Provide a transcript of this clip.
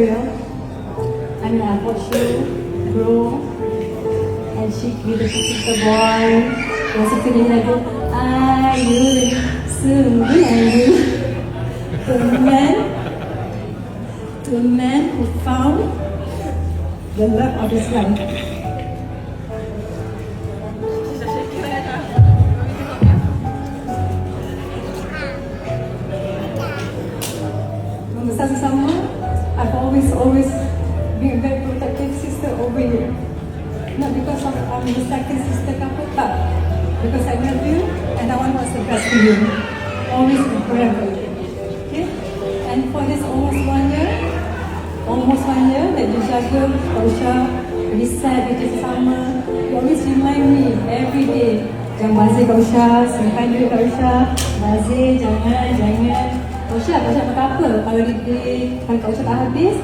I'm gonna watch you grow and shake beautiful sister boy. There's a feeling like I will soon be angry. The man, the man who found the love of his life. Vamos estar ensamblando. I've always, always been very protective sister over you. Not because of I'm the second sister tak. Because I love you and I want what's the best for you. Always and forever. Okay? And for this almost one year, almost one year that you jaga Kausha, reset kita sama, you always remind me every day. Jangan bazir Kausha, simpan duit Kausha, bazir, jangan, jangan. Kausha, Kausha makan apa? Kalau di, di kalau Kausha tak habis,